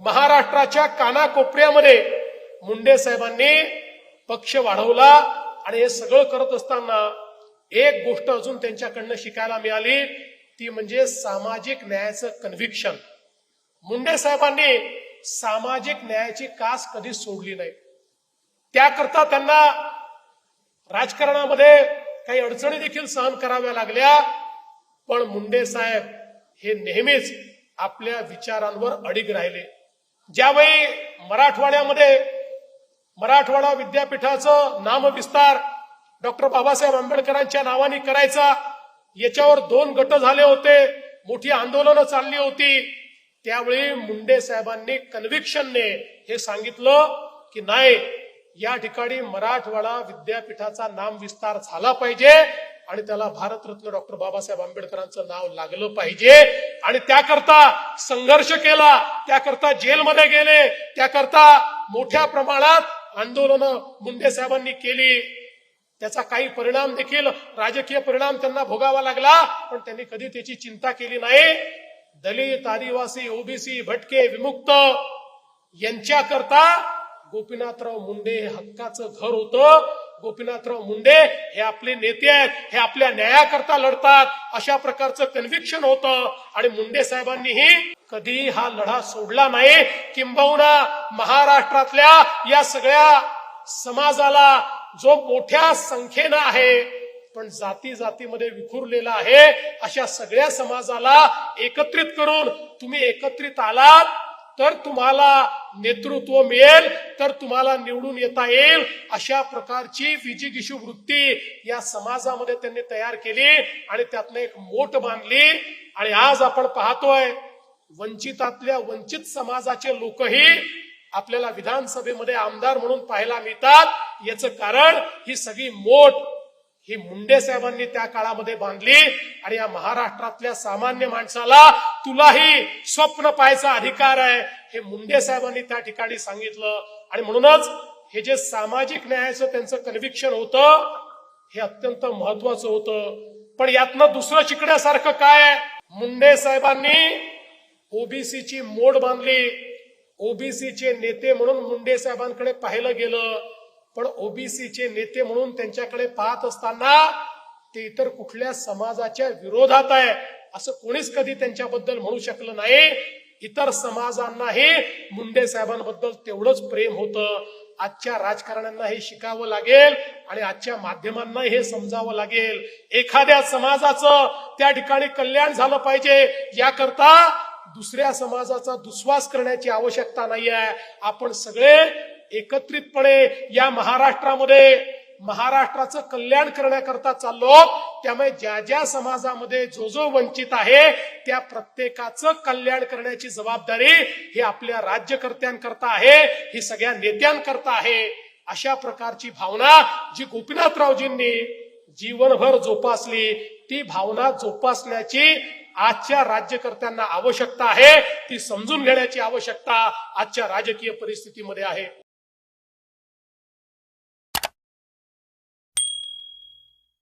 महाराष्ट्राच्या कानाकोपऱ्यामध्ये मुंडे साहेबांनी पक्ष वाढवला आणि हे सगळं करत असताना एक गोष्ट अजून त्यांच्याकडनं शिकायला मिळाली ती म्हणजे सामाजिक न्यायाचं कन्व्हिक्शन मुंडे साहेबांनी सामाजिक न्यायाची कास कधी सोडली नाही. त्याकरता त्यांना राजकारणामध्ये काही अडचणी देखील सहन कराव्या लागल्या पण मुंडे साहेब हे नेहमीच आपल्या विचारांवर अडीग राहिले. ज्यावेळी मराठवाड्यामध्ये मराठवाडा विद्यापीठाचं नामविस्तार डॉक्टर बाबासाहेब आंबेडकरांच्या नावाने करायचा याच्यावर दोन गट झाले होते मोठी आंदोलनं चालली होती. त्यावेळी मुंडे साहेबांनी कन्व्हिक्शनने हे सांगितलं की नाही या ठिकाणी मराठवाडा विद्यापीठाचा नाम विस्तार झाला पाहिजे आणि त्याला भारतरत्न डॉक्टर बाबासाहेब आंबेडकरांचं नाव लागलं पाहिजे. आणि त्याकरता संघर्ष केला त्याकरता जेलमध्ये गेले त्याकरता मोठ्या प्रमाणात आंदोलनं मुंडे साहेबांनी केली. त्याचा काही परिणाम देखील राजकीय परिणाम त्यांना भोगावा लागला पण त्यांनी कधी त्याची चिंता केली नाही. दलित आदिवासी ओबीसी भटके विमुक्त यांच्याकरता गोपीनाथराव मुंडे हक्काचं घर होतं. गोपीनाथराव मुंडे हे आपले नेते आहेत हे आपल्या न्यायाकरता लढतात. अशा प्रकारचं कन्व्हिक्शन होतं. आणि मुंडे साहेबांनीही कधी हा लढा सोडला नाही. किंबहुना महाराष्ट्रातल्या या सगळ्या समाजाला जो मोठ्या संख्येनं आहे पण जाती जातीमध्ये विखुरलेला आहे अशा सगळ्या समाजाला एकत्रित करून तुम्ही एकत्रित आलात तर तुम्हाला नेतृत्व मिळेल तर तुम्हाला निवडून येता येईल. अशा प्रकारची विजिगिशू वृत्ती या समाजामध्ये त्यांनी तयार केली आणि त्यातनं एक मोठ बांधली. आणि आज आपण पाहतोय वंचितातल्या वंचित समाजाचे लोकही आपल्याला विधानसभेमध्ये आमदार म्हणून पाहायला मिळतात. याचं कारण ही सगळी मोठ ही मुंडे साहेबांनी त्या काळामध्ये बांधली. आणि या महाराष्ट्रातल्या सामान्य माणसाला तुलाही स्वप्न पाहायचा अधिकार आहे. हे मुंडे साहेबांनी त्या ठिकाणी सांगितलं. आणि म्हणूनच हे जे सामाजिक न्यायाचं त्यांचं कन्व्हिक्शन होतं हे अत्यंत महत्वाचं होतं. पण यातनं दुसरं शिकण्यासारखं काय मुंडे साहेबांनी ओबीसीची मोड बांधली. ओबीसीचे नेते म्हणून मुंडे साहेबांकडे पाहिलं गेलं. पण ओबीसीचे नेते म्हणून त्यांच्याकडे पाहत असताना ते इतर कुठल्या समाजाच्या विरोधात आहे असं कोणीच कधी त्यांच्याबद्दल म्हणू शकलं नाही. इतर समाजांनाही मुंडे साहेबांबद्दल तेवढंच प्रेम होतं. आजच्या राजकारण्यांना हे शिकावं लागेल आणि आजच्या माध्यमांना हे समजावं लागेल. एखाद्या समाजाचं त्या ठिकाणी कल्याण झालं पाहिजे याकरता दुसऱ्या समाजाचा दुस्वास करण्याची आवश्यकता नाही आहे आपण सगळे एकत्रितपणे या महाराष्ट्रामध्ये महाराष्ट्राचं कल्याण करण्याकरता चाललो त्यामुळे ज्या ज्या समाजामध्ये जो जो वंचित आहे त्या प्रत्येकाचं कल्याण करण्याची जबाबदारी ही आपल्या राज्यकर्त्यांकरता आहे ही सगळ्या नेत्यांकरता आहे. अशा प्रकारची भावना जी गोपीनाथरावजींनी जीवनभर जोपासली ती भावना जोपासण्याची आजच्या राज्यकर्त्यांना आवश्यकता आहे ती समजून घेण्याची आवश्यकता आजच्या राजकीय परिस्थितीमध्ये आहे.